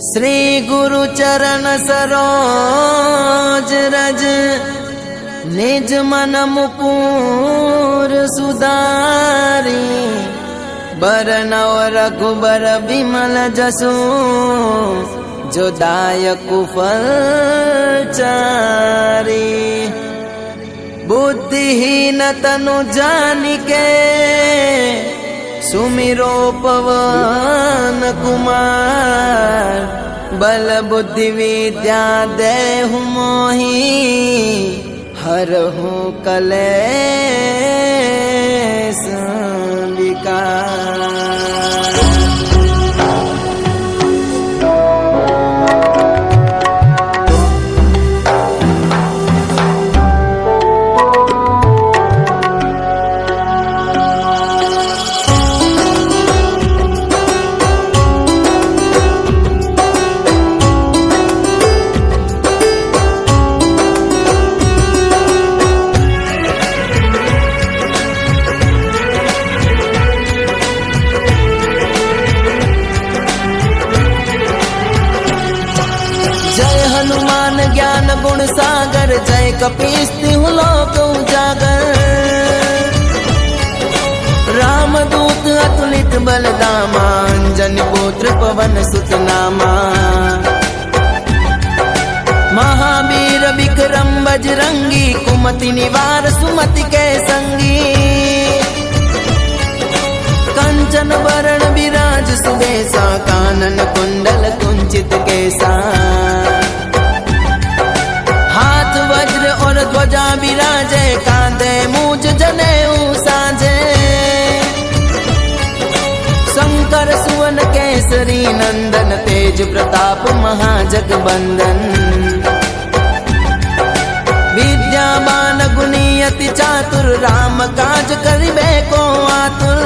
શ્રી ગુરુ ચરણ સરોજ રજ, નિજ મન મુકુર સુધારી, બરનવ રઘુબર બિમલ જસુ, જો કુફલ ફલ ચારી. બુદ્ધિહીન તનુ જાનિકે સુમિરો પવન કુમાર બલ બુદ્ધિ વિદ્યા દેહુ મોહી હરહુ કલેશ. સાગર જય કપિસ્તી હું લોક ઉજાગર રામદૂત અતુલિત બલદામા અંજન પુત્ર પવન સુતનામા મહાવીર વિક્રમ બજરંગી કુમતિ નિવાર સુમતિ કે સંગી કંચન વરણ બિરાજ સુબેસા કાનન કુંડલ કુંચિત શ્રી નંદન તેજ પ્રતાપ મહાજગબંદન વિદ્યાબાન ગુની અતિ ચાતુર રામ કાજ કરી બે કો આતુર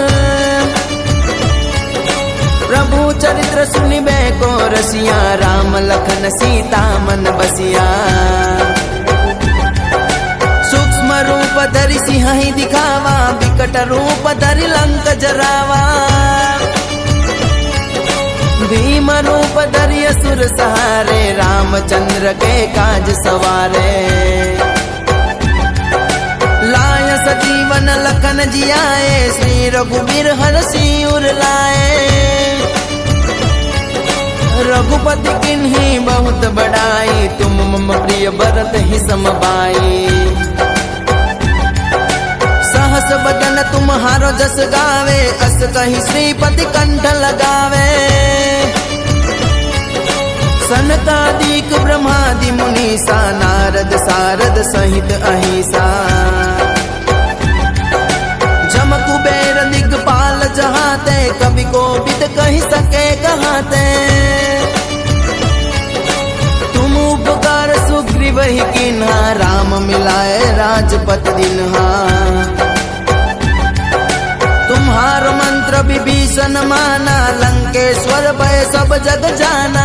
પ્રભુ ચરિત્ર સુની બે કો રસિયા રામ લખન સીતા મન બસિયા સૂક્ષ્મ રૂપ ધરી સિંહ દિખાવા વિકટ રૂપ ધરી લંક જરાવા असुर सहारे, रामचंद्र के काज सवारे। लाय सजीवन लखन जियाए, श्री रघुबीर हर सिर लाए। रघुपति किन्ही बहुत बड़ाई, तुम मम प्रिय भरत ही समबाई। सहस बदन तुम्हारो जस गावे, अस कही श्रीपति कंठ लगावे। सनकादिक ब्रह्मादि मुनीसा, नारद सारद सहित अहिसा। जम कुबेर दिगपाल जहाते कवि को विद कही सके कहाते तुम उपकार सुग्रीव ही किन्हा, राम मिलाए राजपत दिन्हा। तुम्हार मंत्र विभीषण माना लंकेश्वर भय सब जग जाना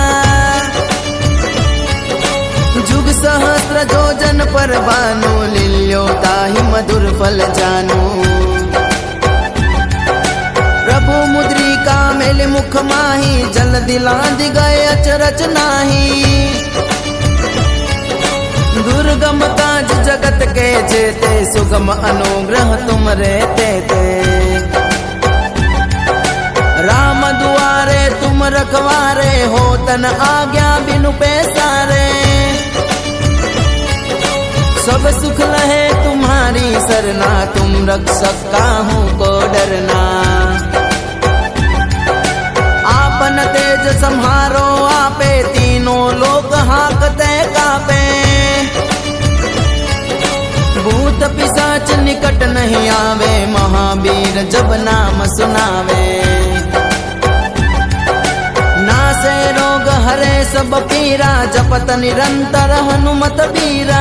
जुग सहस्र जो जन पर भानु लिल्यो ताहि मधुर फल जानू प्रभु मुद्रिका मेल मुख माही जल दिलांद गए अचरच नाही दुर्गम काज जगत के जेते सुगम अनुग्रह तुम रहते ते राम दुआरे तुम रखवारे हो, तन आज्ञा बिनु पैसा रे सब सुख लहे तुम्हारी सरना, तुम रख सकता काहू को डरना। आपन तेज संहारो, आपे तीनों लोग हाकते कापे। भूत पिशाच निकट नहीं आवे, महावीर जब नाम सुनावे। सब पीरा जपत निरंतर हनुमत बीरा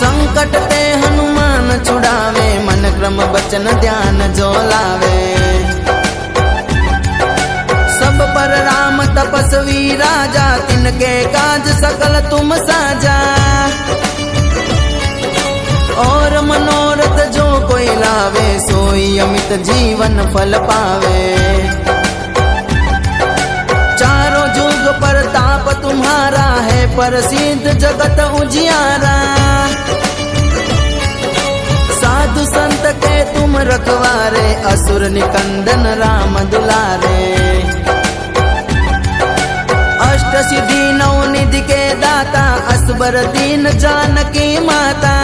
संकट ते हनुमान छुड़ावे मन क्रम बचन ध्यान जो लावे। सब पर राम तपस्वी राजा, तिनके काज सकल तुम साजा। और मनोरथ जो कोई लावे, सोई अमित जीवन फल पावे। प्रसिद्ध जगत उजियारा। साधु संत के तुम रखवारे, असुर निकंदन राम दुलारे। अष्ट सिद्धि नौ निधि के दाता असबर दीन जानकी माता।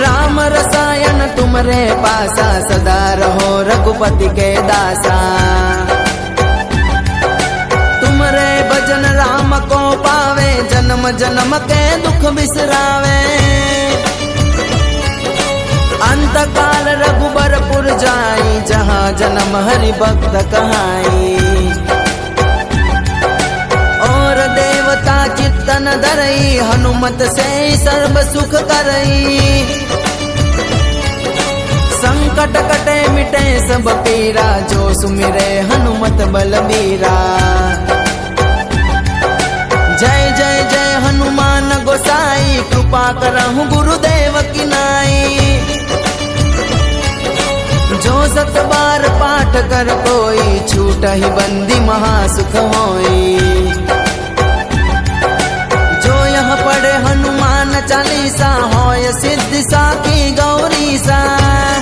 राम रसायन तुमरे पासा, सदा रहो रघुपति के दासा। जन्म जन्म के दुख बिसरावे। अंत काल रघुबरपुर जाई, जहाँ जन्म हरि भक्त कहाई। और देवता चित्तन धरई, हनुमत से सर्व सुख करई। संकट कटे मिटे सब पीरा जो सुमिरे हनुमत बलबीरा। કૃપા કરહું ગુરુદેવ કી નાઈ. જો સત બાર પાઠ કર કોઈ છૂટહી બંદી મહા સુખ હોય. જો યહ પડે હનુમાન ચાલીસા હોય, સિદ્ધ સાખી ગૌરી સા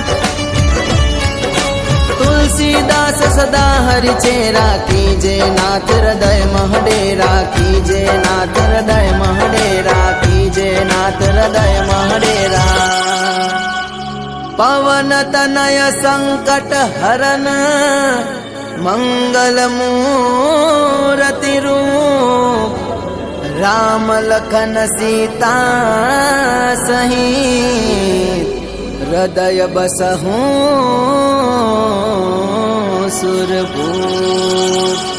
તુલસીદાસ સદા હરિ છે રાખી જે નાથ હૃદય મહડે રાખી જે નાથ હૃદય મહડે રાખી જે નાથ હૃદય મહડેરા પવન તનય સંકટ હરન મંગલ મૂરતિ રૂપ, રામ લખન સીતા સહિત હૃદય બસહું સુરભૂત.